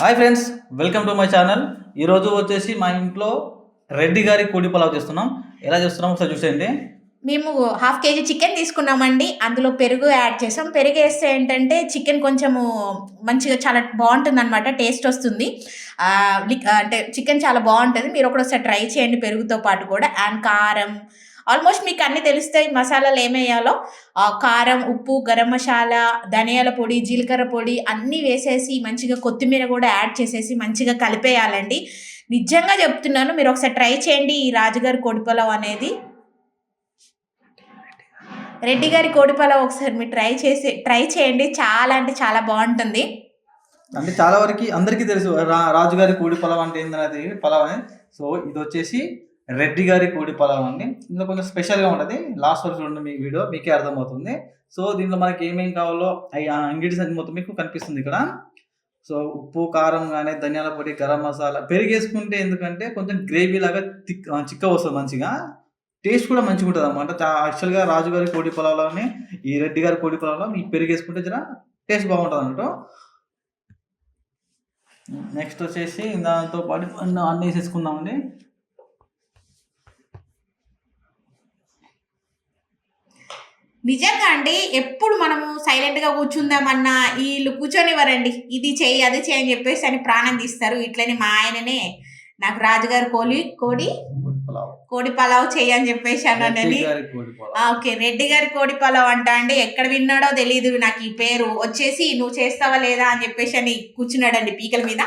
Hi friends welcome to my channel. ఈరోజు వచ్చేసి మా ఇంట్లో రెడ్డి గారి కోడి పలావ్ చేస్తున్నాం. ఎలా చేస్తున్నాం ఒకసారి చూసేయండి. మేము హాఫ్ కేజీ చికెన్ తీసుకున్నామండి. అందులో పెరుగు యాడ్ చేసాం. పెరుగు వేస్తే ఏంటంటే చికెన్ కొంచెము మంచిగా చాలా బాగుంటుంది అనమాట టేస్ట్ వస్తుంది. అంటే చికెన్ చాలా బాగుంటుంది. మీరు ఒకసారి ట్రై చేయండి పెరుగుతో పాటు కూడా. అండ్ కారం ఆల్మోస్ట్ మీకు అన్ని తెలుస్తాయి మసాలాలు ఏమేయాలో. కారం ఉప్పు గరం మసాలా ధనియాల పొడి జీలకర్ర పొడి అన్నీ వేసేసి మంచిగా కొత్తిమీర కూడా యాడ్ చేసేసి మంచిగా కలిపేయాలండి. నిజంగా చెప్తున్నాను మీరు ఒకసారి ట్రై చేయండి ఈ రాజుగారి కోడి పులావ్ అనేది. రెడ్డి గారి కోడిపలావ్ ఒకసారి మీరు ట్రై చేసి ట్రై చేయండి. చాలా అంటే చాలా బాగుంటుంది. అంటే చాలా వరకు అందరికీ తెలుసు రా రాజుగారి కోడి పలావ్ అంటే ఏంటనేది పలావ్ అని సో ఇది వచ్చేసి రెడ్డి గారి కోడి పొలం అండి. ఇందులో కొంచెం స్పెషల్గా ఉంటుంది. లాస్ట్ వరకు చూడండి మీ వీడియో మీకే అర్థమవుతుంది. సో దీంట్లో మనకి ఏమేమి కావాలో అవి ఇంగ్రీడియంట్స్ అన్ని మొత్తం మీకు కనిపిస్తుంది ఇక్కడ. సో ఉప్పు కారం కానీ ధనియాల పొడి గరం మసాలా పెరిగేసుకుంటే ఎందుకంటే కొంచెం గ్రేవీ లాగా తిక్ చిక్క వస్తుంది మంచిగా. టేస్ట్ కూడా మంచిగా ఉంటుంది అనమాట యాక్చువల్గా రాజుగారి కోడి పొలాలోనే ఈ రెడ్డి గారి కోడి పొలంలో మీకు పెరిగేసుకుంటే జర టేస్ట్ బాగుంటుంది అన్నట్టు. నెక్స్ట్ వచ్చేసి దాంతో పాటు అన్న అన్నీ వేసేసుకుందామండి. నిజంగా అండి ఎప్పుడు మనము సైలెంట్గా కూర్చుందామన్నా వీళ్ళు కూర్చొనివ్వరండి. ఇది చేయి అది చేయి అని చెప్పేసి అని ప్రాణం తీస్తారు. ఇట్లనే మా ఆయననే నాకు రాజుగారి కోడి కోడి కోడి పొలావ్ అని చెప్పేసి ఆ, ఓకే. రెడ్డి గారి కోడి పలావ్ అంట అండి. ఎక్కడ విన్నాడో తెలియదు నాకు ఈ పేరు. వచ్చేసి నువ్వు చేస్తావా లేదా అని చెప్పేసి అని కూర్చున్నాడండి పీకల మీద.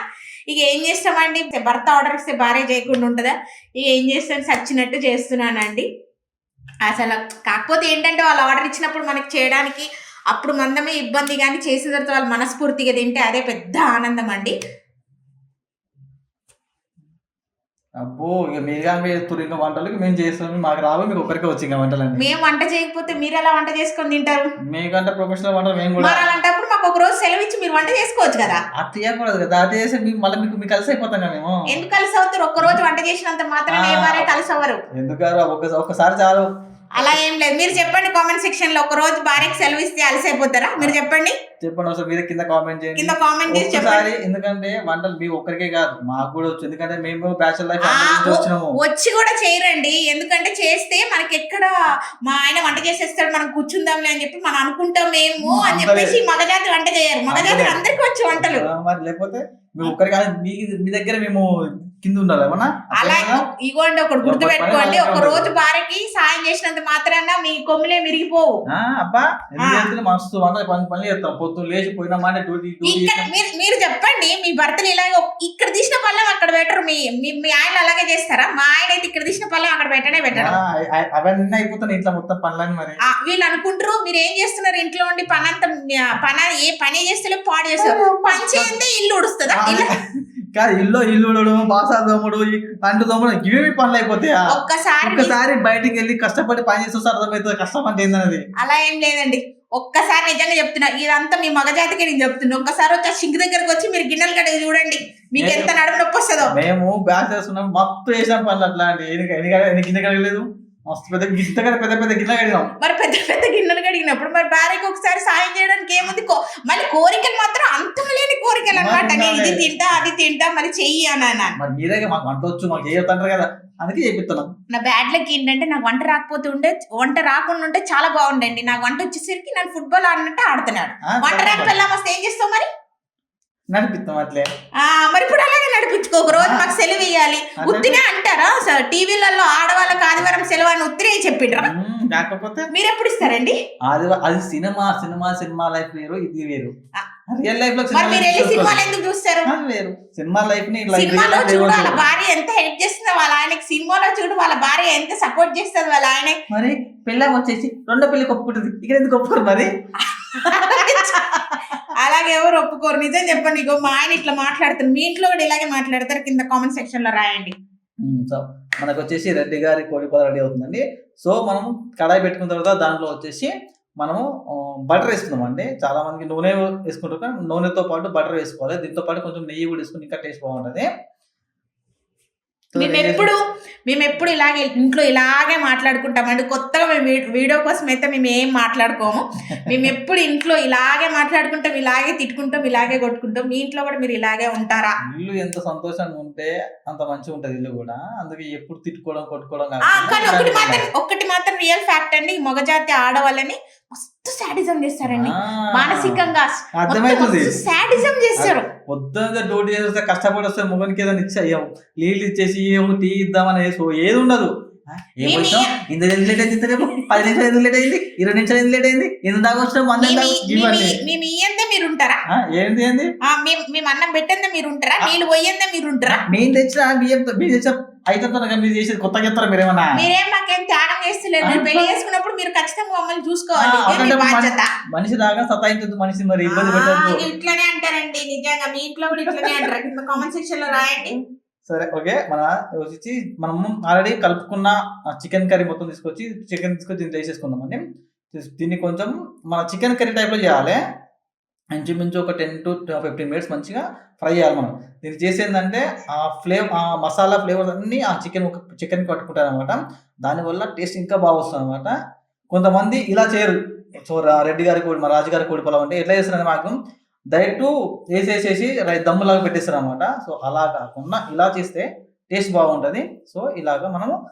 ఇక ఏం చేస్తామండి? భర్త ఆర్డర్ ఇస్తే భార్య చేయకుండా ఉంటుందా? ఇక ఏం చేస్తాను? సచ్చినట్టు చేస్తున్నానండి. అసలు కాకపోతే ఏంటంటే వాళ్ళు ఆర్డర్ ఇచ్చినప్పుడు మనకి చేయడానికి అప్పుడు మందమే ఇబ్బంది కానీ చేసిన తర్వాత వాళ్ళు మనస్ఫూర్తిగా తింటే అదే పెద్ద ఆనందం అండి. అబ్బో ఇక మీరు కానీ వేస్తారు ఇంకా వంటలు ఇక మేము చేస్తాం మాకు రావు మీకు ఒకరికి వచ్చి ఇంకా వంటలండి మేము వంట చేయకపోతే మీరు ఎలా వంట చేసుకొని తింటారు? మీకంటే ప్రొఫెషనల్ వంటలు మేము కూడా అలాంటప్పుడు మాకు రోజు సెలవు ఇచ్చి మీరు వంట చేసుకోవచ్చు కదా? అట్లా చేయకూడదు కదా అట్లా చేస్తే మీకు మళ్ళీ మీకు మీకు కలిసి అయిపోతాం కదా మేము. ఎందుకు కలిసి అవుతారు? ఒక్క రోజు వంట చేసినంత మాత్రం ఏ భార్య కలిసి అవ్వరు. ఎందుకు ఒకసారి చాలు. అలా ఏం లేదు. మీరు చెప్పండి కామెంట్ సెక్షన్లో ఒక రోజు భార్యకి సెలవు ఇస్తే అలసైపోతారా మీరు చెప్పండి. చెప్పండి ఒకసారి మీరు కింద కామెంట్ చేయండి. కింద కామెంట్ చేసి చెప్పండి. ఎందుకంటే వంటలు మీ ఒక్కరికే కాదు మాకు కూడా వచ్చు. ఎందుకంటే మేము బ్యాచులర్ లైఫ్ వచ్చినాము. వచ్చి కూడా చేయరండి. ఎందుకంటే చేస్తే మనకి ఎక్కడ మా ఆయన వంట చేసేస్తాడు మనం కూర్చుందాంలే అని చెప్పి మనం అనుకుంటామేమో అని చెప్పేసి మగజాతి వంట చేయరు. మగజాతి అందరికి వచ్చి వంటలు. మరి లేకపోతే మేము ఒక్కరి కాదు మీ మీ దగ్గర మేము కింద ఉండాలి ఏమన్నా? అలా అట్లా ఇగోండి ఒకటి గుర్తు పెట్టుకోండి ఒక రోజు భార్యకి సాయం చేసినంత మాత్రాన మీ కొమ్ములే విరిగిపోవు. ఆ, అబ్బా? మస్తు పని పని చేస్తాం. పొద్దున్న లేచి పోయినా మాట మీరు చెప్పండి మీ భర్తలు ఇలాగే ఇక్కడ తీసిన పళ్ళం అక్కడ పెట్టరు. మీ మీ- ఆయన అలాగే చేస్తారా? మా ఆయన అయితే ఇక్కడ తీసిన పళ్ళం అక్కడ పెట్టనే పెట్టరు. అవన్నీ అయిపోతున్నాయి ఇంట్లో మొత్తం పనులని మరి. వీళ్ళు అనుకుంటారు మీరు ఏం చేస్తున్నారు? ఇంట్లో ఉండి పని అంతా పని ఏ పని చేస్తే పాడు చేస్తారు. పని చేయండి ఇల్లు ఉడుస్తుందా? ఇల్లు కాదు ఇల్లు ఇల్లు ఉడవడం బాసా దోమడు ఈ అంటు దోమడు ఇవేమి పనులు అయిపోతాయా? ఒక్కసారి ఒక్కసారి బయటికి వెళ్ళి కష్టపడి పని చేస్తే అర్థమవుతుంది కష్టం అంటే ఏందన్నది? అలా ఏం లేదండి. ఒక్కసారి నిజంగా చెప్తున్నా ఇదంతా మీ మగజాతికి నేను చెప్తున్నా. ఒక్కసారి వచ్చి సింక్ దగ్గరకు వచ్చి మీరు గిన్నెలు కడిగి చూడండి. మీకు ఎంత నడుము నొప్పి వస్తుందో. మేము బ్యాచ్ చేస్తున్నాం మొత్తం వేసాం పనులు అట్లా అండి. గిన్నె కడగలేదు? మస్తు పెద్ద గిన్నె పెద్ద పెద్ద గిన్నె కడిగాం మరి పెద్ద పెద్ద గిన్నెలు కడిగినప్పుడు మరి భార్యకి ఒకసారి సాయం చేయడానికి ఏముంది? మళ్ళీ కోరికలు మాత్రం అంతం కోరికలు అనమాట నేను ఇది. తింటా అది తింటా మరి చెయ్యి అని అన్నాను. మరి మీరే మాకు వంట వచ్చు మాకు చేయొద్దంటారు కదా. అందుకే చేపిస్తున్నాం నా బ్యాడ్ లక్ ఏంటంటే నాకు వంట రాకపోతే ఉండే వంట రాకుండా ఉంటే చాలా బాగుండండి. నాకు వంట వచ్చేసరికి నన్ను ఫుట్బాల్ ఆడినట్టు ఆడుతున్నాడు. వంట రాక వెళ్ళాం వస్తే ఏం చేస్తావు మరి? నడిపిస్తాం అట్లే. మరి ఇప్పుడు అలాగే నడిపించుకో. ఒక రోజు మాకు సెలవు ఇవ్వాలి. ఉత్తినే అంటారా? టీవీలలో ఆడవాళ్ళకి ఆదివారం సెలవు అని ఉత్తినే చెప్పిండ్రా? కాకపోతే మీరు ఎప్పుడు ఇస్తారండి? అది అది సినిమా సినిమా సినిమా లైఫ్ వేరు ఇది వేరు. రియల్ లైఫ్లో మరి మీరు వెళ్ళి సినిమాలు ఎందుకు చూస్తారు? వేరు. సినిమా లైఫ్ని సినిమాలో చూడు వాళ్ళ. భార్య ఎంత హెల్ప్ చేస్తుందో వాళ్ళ ఆయనకి సినిమాలో చూడు వాళ్ళ భార్య ఎంత సపోర్ట్ చేస్తుంది వాళ్ళ ఆయన మరి పెళ్ళం వచ్చేసి రెండో పెళ్ళి ఒప్పుకుంటుంది ఇక్కడ ఎందుకు ఒప్పుకోరు మరి? అలాగే ఎవరు ఒప్పుకోరు? నిజం చెప్పండి. ఇగో మా ఆయన ఇట్లా మాట్లాడుతారు మీ ఇంట్లో కూడా ఇలాగే మాట్లాడతారు. కింద కామెంట్ సెక్షన్లో రాయండి సో మనకు వచ్చేసి రెడ్డి గారి కోడి కూర రెడీ అవుతుందండి. సో మనం కడాయి పెట్టుకున్న తర్వాత దాంట్లో వచ్చేసి మనము బటర్ వేసుకుందాం అండి చాలా మందికి నూనె వేసుకుంటారు కానీ నూనెతో పాటు బటర్ వేసుకోవాలి. దీంతో పాటు కొంచెం నెయ్యి కూడా వేసుకుని ఇంకా టేస్ట్ బాగుంటుంది. మేము ఎప్పుడు మేము ఎప్పుడు ఇలాగే ఇంట్లో ఇలాగే మాట్లాడుకుంటామండి. కొత్తగా మేము వీడియో కోసం అయితే మేము ఏం మాట్లాడుకోము. మేము ఎప్పుడు ఇంట్లో ఇలాగే మాట్లాడుకుంటాం ఇలాగే తిట్టుకుంటాం ఇలాగే కొట్టుకుంటాం. మీ ఇంట్లో కూడా మీరు ఇలాగే ఉంటారా? ఇల్లు ఎంత సంతోషంగా ఉంటే అంత మంచిగా ఉంటది ఇల్లు కూడా. అందుకే ఎప్పుడు తిట్టుకోవడం కొట్టుకోవడం కానీ ఒకటి మాత్రం. ఒకటి మాత్రం రియల్ ఫ్యాక్ట్ అండి. ఈ మగజాతి ఆడవాళ్ళని మస్తు శాడిజం చేస్తారండి. మానసికంగా అర్థమవుతుంది శాడిజం చేస్తారు. పొద్దున్న డ్యూటీ చేస్తే కష్టపడి వస్తే ముఖానికి ఏదైనా ఇచ్చా నీళ్ళు ఇచ్చేసి ఏమో టీ ఇద్దామని ఏది ఉండదు? ఇంత లేట్ అయింది పది నిమిషాలు ఎందుకు లేట్ అయింది? ఇరవై నిమిషాలు ఎందుకు లేట్ అయింది? దాకా వచ్చినాం వంద మేము ఇయ్యందే మీరు ఉంటారా? ఏంది మేము అన్నం పెట్టందే మీరు ఉంటారా? నీళ్ళు పోయిందే మీరు ఉంటారా? మేము తెచ్చిన బియ్యం అయితే మీరు చేసేది కొత్తగా చెప్తారా మీరేమన్నా? మీరేం మాకేం మీరు ఆ, పెళ్ళి చేసుకున్నప్పుడు మీరు ఖచ్చితంగా మమ్మల్ని చూసుకోవాలి. ఇదే మీ బాధ్యత? మనిషి దాకా సతాయించదు మనిషి మరి ఇబ్బంది ఆ, పెట్టద్దు. ఇట్లనే అంటారండి. నిజంగా మీ ఇంట్లో కూడా ఇట్లనే అంటారు. కింద కామెంట్ సెక్షన్లో రాయండి. సరే ఓకే. మన వచ్చి మనం ఆల్రెడీ కలుపుకున్న చికెన్ కర్రీ మొత్తం తీసుకొచ్చి చికెన్ తీసుకొచ్చి దీంట్లో వేసేసుకుందామండి తీస్- దీన్ని కొంచెం మన చికెన్ కర్రీ టైప్లో చేయాలి. ఇంచుమించు ఒక టెన్ టు ఫిఫ్టీన్ మినిట్స్ మంచిగా ఫ్రై చేయాలి మనం. దీన్ని చేసేందంటే ఆ ఫ్లేవ్ ఆ మసాలా ఫ్లేవర్స్ అన్నీ ఆ చికెన్ చికెన్ పట్టుకుంటారు అనమాట దానివల్ల టేస్ట్ ఇంకా బాగా వస్తుంది అనమాట కొంతమంది ఇలా చేయరు. సో రెడ్డి గారి కోడి మా రాజుగారి కోడి పొలం అంటే ఎట్లా చేస్తారని మాకు డైరెక్ట్ వేసేసేసి రై- దమ్ములాగా పెట్టేస్తారు అనమాట సో అలా కాకుండా ఇలా చేస్తే టేస్ట్ బాగుంటుంది. సో ఇలాగా మనము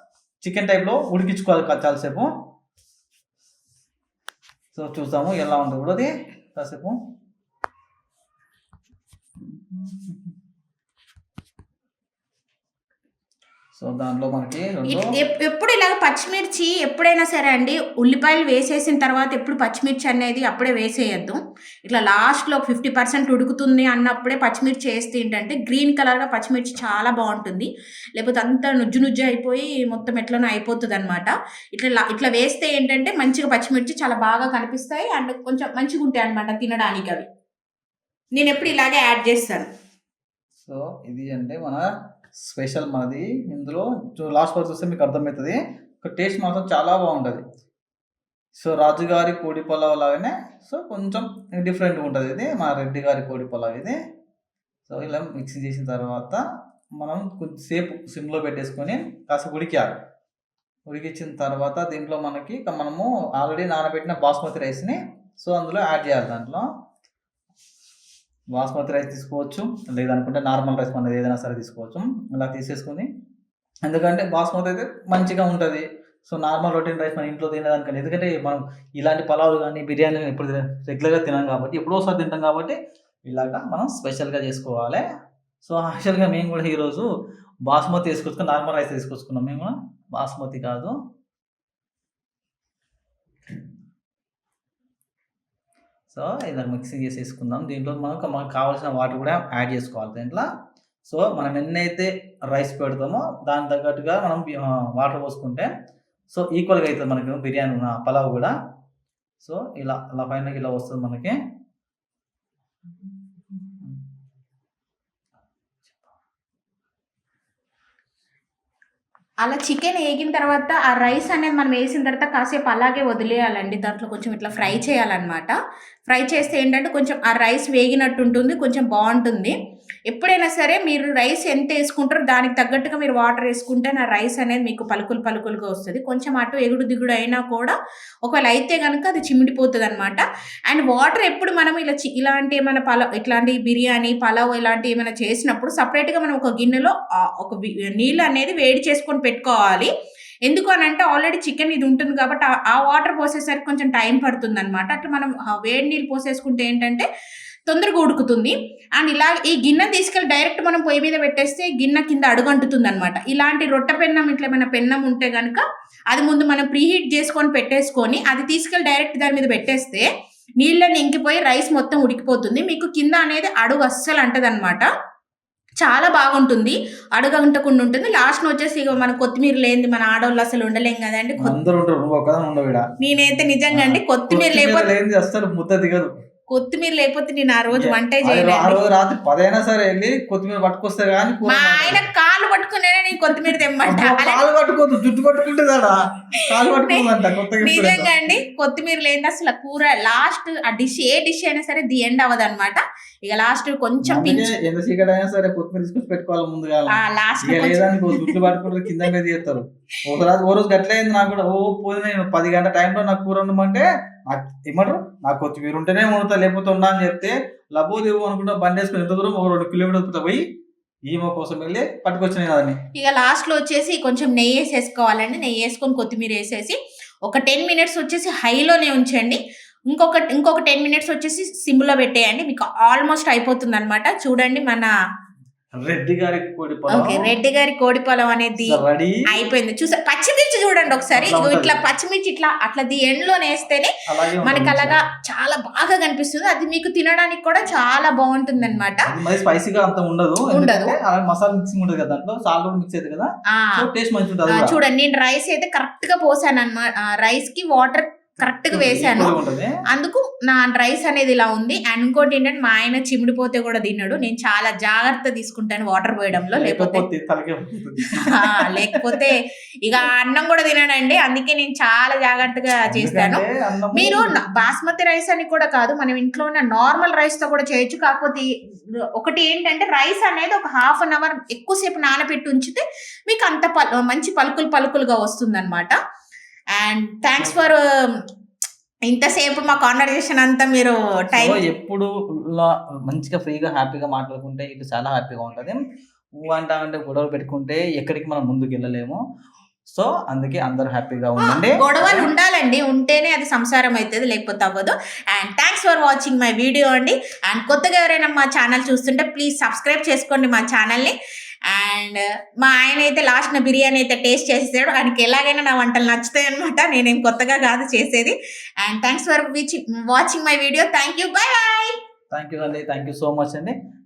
చికెన్ టైప్లో ఉడికించుకోవాలి చాలాసేపు. సో చూసాము ఎలా ఉంటుంది. కూడా అది కాసేపు. సో దాంట్లో మనకి ఎప్పుడు ఇలాగ పచ్చిమిర్చి ఎప్పుడైనా సరే అండి ఉల్లిపాయలు వేసేసిన తర్వాత ఎప్పుడు పచ్చిమిర్చి అనేది అప్పుడే వేసేయద్దు. ఇట్లా లాస్ట్లో ఫిఫ్టీ పర్సెంట్ ఉడుకుతుంది అన్నప్పుడే పచ్చిమిర్చి వేస్తే ఏంటంటే గ్రీన్ కలర్గా పచ్చిమిర్చి చాలా బాగుంటుంది. లేకపోతే అంతా నుజ్జు నుజ్జు అయిపోయి మొత్తం ఎట్లనో అయిపోతుంది అనమాట ఇట్లా ఇట్లా వేస్తే ఏంటంటే మంచిగా పచ్చిమిర్చి చాలా బాగా కనిపిస్తాయి అండ్ కొంచెం మంచిగా ఉంటాయి అనమాట తినడానికి అవి. నేను ఎప్పుడు ఇలాగే యాడ్ చేస్తాను. సో ఇది అంటే మన స్పెషల్ మనది. ఇందులో లాస్ట్ వరకు చూస్తే మీకు అర్థమవుతుంది. ఒక టేస్ట్ మాత్రం చాలా బాగుంటుంది. సో రాజుగారి కోడి పొలావ్ లాగానే సో కొంచెం డిఫరెంట్గా ఉంటుంది. ఇది మా రెడ్డి గారి కోడి పొలావ్ ఇది. సో ఇలా మిక్సీ చేసిన తర్వాత మనం కొద్దిసేపు సిమ్లో పెట్టేసుకొని కాస్త ఉడికాలి ఉడికించిన తర్వాత దీంట్లో మనకి మనము ఆల్రెడీ నానబెట్టిన బాస్మతి రైస్ని సో అందులో యాడ్ చేయాలి దాంట్లో. బాస్మతి రైస్ తీసుకోవచ్చు లేదనుకుంటే నార్మల్ రైస్ మనది ఏదైనా సరే తీసుకోవచ్చు. ఇలా తీసేసుకుని ఎందుకంటే బాస్మతి అయితే మంచిగా ఉంటుంది. సో నార్మల్ రొటీన్ రైస్ మన ఇంట్లో తినేదానికంటే ఎందుకంటే మనం ఇలాంటి పలావులు కానీ బిర్యానీ కానీ ఎప్పుడు రెగ్యులర్గా తినాం కాబట్టి ఎప్పుడోసారి తింటాం కాబట్టి ఇలాగా మనం స్పెషల్గా చేసుకోవాలి. సో యాక్చువల్గా మేము కూడా ఈరోజు బాస్మతి తీసుకొచ్చుకుని నార్మల్ రైస్ తీసుకొచ్చుకున్నాం మేము బాస్మతి కాదు. సో ఇలా మిక్సింగ్ చేసేసుకుందాం. దీంట్లో మనకు మనకు కావాల్సిన వాటర్ కూడా యాడ్ చేసుకోవాలి. దీంట్లో? సో మనం ఎన్నైతే రైస్ పెడతామో దాని తగ్గట్టుగా మనం వాటర్ పోసుకుంటే సో ఈక్వల్గా అవుతుంది మనకి బిర్యానీ పలావ్ కూడా. సో ఇలా అలా పైన ఇలా వస్తుంది మనకి. అలా చికెన్ వేగిన తర్వాత ఆ రైస్ అనేది మనం వేసిన తర్వాత కాసేపు అలాగే వదిలేయాలండి. దాంట్లో కొంచెం ఇట్లా ఫ్రై చేయాలన్నమాట. ఫ్రై చేస్తే ఏంటంటే కొంచెం ఆ రైస్ వేగినట్టు ఉంటుంది కొంచెం బాగుంటుంది. ఎప్పుడైనా సరే మీరు రైస్ ఎంత వేసుకుంటారో దానికి తగ్గట్టుగా మీరు వాటర్ వేసుకుంటే నా రైస్ అనేది మీకు పలుకులు పలుకులుగా వస్తుంది. కొంచెం అటు ఎగుడు దిగుడు అయినా కూడా ఒకవేళ అయితే కనుక అది చిమిడిపోతుంది అనమాట అండ్ వాటర్ ఎప్పుడు మనం ఇలా ఇలాంటి ఏమైనా పలావ్ ఇట్లాంటి బిర్యానీ పలావ్ ఇలాంటి ఏమైనా చేసినప్పుడు సపరేట్గా మనం ఒక గిన్నెలో ఒక నీళ్ళు అనేది వేడి చేసుకొని పెట్టుకోవాలి. ఎందుకు అని అంటే ఆల్రెడీ చికెన్ ఇది ఉంటుంది కాబట్టి ఆ- వాటర్ పోసేసరికి కొంచెం టైం పడుతుంది అనమాట అట్లా మనం వేడి నీళ్ళు పోసేసుకుంటే ఏంటంటే తొందరగా ఉడుకుతుంది. అండ్ ఇలా ఈ గిన్నె తీసుకెళ్ళి డైరెక్ట్ మనం పొయ్యి మీద పెట్టేస్తే గిన్నె కింద అడుగంటుతుంది అనమాట ఇలాంటి రొట్టె పెన్నం ఇట్లా ఏమైనా పెన్నం ఉంటే కనుక అది ముందు మనం ప్రీహీట్ చేసుకొని పెట్టేసుకొని అది తీసుకెళ్ళి డైరెక్ట్ దాని మీద పెట్టేస్తే నీళ్ళని ఇంకిపోయి రైస్ మొత్తం ఉడికిపోతుంది. మీకు కింద అనేది అడుగు అస్సలు అంటదన్నమాట. చాలా బాగుంటుంది. అడుగు అంటకుండా ఉంటుంది. లాస్ట్ వచ్చేసి ఇక మన కొత్తిమీర లేనిది మన ఆడవాళ్ళు అసలు ఉండలేం కదండి. నేనైతే నిజంగా అండి కొత్తిమీర లేకపోతే ముద్ద దిగదు. కొత్తిమీర లేకపోతే నేను ఆ రోజు వంటే ఆ ఆ చేయలేదు రోజు రాత్రి పదైనా సరే వెళ్ళి కొత్తిమీర పట్టుకొస్తే కానీ మా. ఆయన కాలు పట్టుకునే నేను కొత్తిమీర తెమ్మంట. కాలు పట్టుకోదు జుట్టు పట్టుకుంటే దాడా కాలు ఇప్పుడు నిజంగా అండి కొత్తిమీర లేని అసలు కూర లాస్ట్ ఆ డిష్ ఏ డిష్ అయినా సరే ది ఎండ్ అవ్వదు అనమాట ఇక లాస్ట్ కొంచెం ఎంత చీకటి అయినా సరే కొత్తిమీర తీసుకొచ్చి పెట్టుకోవాలి ముందుగా. ఆ లాస్ట్ లేదానికి ఓ జుట్లు పట్టుకుంటారు కింద మీద చేస్తారు. ఒక రోజు ఓ రోజు గట్ల అయింది నాకు కూడా. ఓ పోయి నేను పది గంటల టైంలో నాకు కూర ఉండమంటే నాకు ఏమంటారు? నాకు కొత్తిమీర ఉంటేనే వండుతా లేకపోతే ఉండా అని చెప్తే లబో దేవు అనుకుంటా బండి వేసుకుని ఎంత దూరం? ఒక రెండు కిలోమీటర్ పోయి ఈమె కోసం వెళ్ళి పట్టుకొచ్చిన కదని ఇక లాస్ట్లో వచ్చేసి కొంచెం నెయ్యి వేసేసుకోవాలండి. నెయ్యి వేసుకొని కొత్తిమీర వేసేసి ఒక టెన్ మినిట్స్ వచ్చేసి హైలోనే ఉంచండి. ఇంకొక ఇంకొక టెన్ మినిట్స్ వచ్చేసి సిమ్లో పెట్టేయండి. మీకు ఆల్మోస్ట్ అయిపోతుంది అనమాట చూడండి మన రెడ్డి గారి కోడి ఓకే రెడ్డి గారి కోడి పొలం అనేది అయిపోయింది. చూసా పచ్చిమిర్చి చూడండి ఒకసారి. ఇట్లా పచ్చిమిర్చి ఇట్లా అట్లా ది ఎండ్లో వేస్తేనే మనకి అలాగా చాలా బాగా కనిపిస్తుంది. అది మీకు తినడానికి కూడా చాలా బాగుంటుంది అనమాట స్పైసీగా అంత ఉండదు. ఉండదు. మసాలా మిక్సింగ్ ఉంటుంది కదా దాంట్లో. సాల్ట్ మిక్స్ అవుతుంది కదా. టేస్ట్ కూడా. చూడండి నేను రైస్ అయితే కరెక్ట్గా పోసాను అనమాట రైస్కి వాటర్ కరెక్ట్గా వేసాను అందుకు నా రైస్ అనేది ఇలా ఉంది. అండ్ ఇంకోటి ఏంటంటే మా ఆయన చిమిడిపోతే కూడా తిన్నాడు. నేను చాలా జాగ్రత్త తీసుకుంటాను వాటర్ పోయడంలో. లేకపోతే లేకపోతే ఇక అన్నం కూడా తినడండి. అందుకే నేను చాలా జాగ్రత్తగా చేస్తాను. మీరు బాస్మతి రైస్ అని కూడా కాదు. మనం ఇంట్లో ఉన్న నార్మల్ రైస్తో కూడా చేయొచ్చు. కాకపోతే ఒకటి ఏంటంటే రైస్ అనేది ఒక హాఫ్ అన్ అవర్ ఎక్కువసేపు నానబెట్టి ఉంచితే మీకు అంత మంచి పలుకులు పలుకులుగా వస్తుంది అనమాట అండ్ థ్యాంక్స్ ఫర్ ఇంతసేపు మా కాన్వర్జేషన్ అంతా మీరు టైం ఎప్పుడు మంచిగా ఫ్రీగా హ్యాపీగా మాట్లాడుకుంటే ఇటు చాలా హ్యాపీగా ఉంటుంది. అంటా అంటే గొడవలు పెట్టుకుంటే ఎక్కడికి మనం ముందుకు వెళ్ళలేము సో అందుకే అందరూ హ్యాపీగా ఉండండి. గొడవలు ఉండాలండి. ఉంటేనే అది సంసారం అవుతుంది లేకపోతే అవ్వదు. And thanks for watching my video అండి. అండ్ కొత్తగా ఎవరైనా మా ఛానల్ చూస్తుంటే ప్లీజ్ సబ్స్క్రైబ్ చేసుకోండి మా ఛానల్ని అండ్ మా ఆయన అయితే లాస్ట్ నా బిర్యానీ అయితే టేస్ట్ చేసేసాడు. ఆయనకి ఎలాగైనా నా వంటలు నచ్చుతాయి అనమాట నేనేం కొత్తగా కాదు చేసేది. And thanks for watching my video. Thank you. Bye bye. Thank you అండి. థ్యాంక్ యూ సో మచ్ అండి.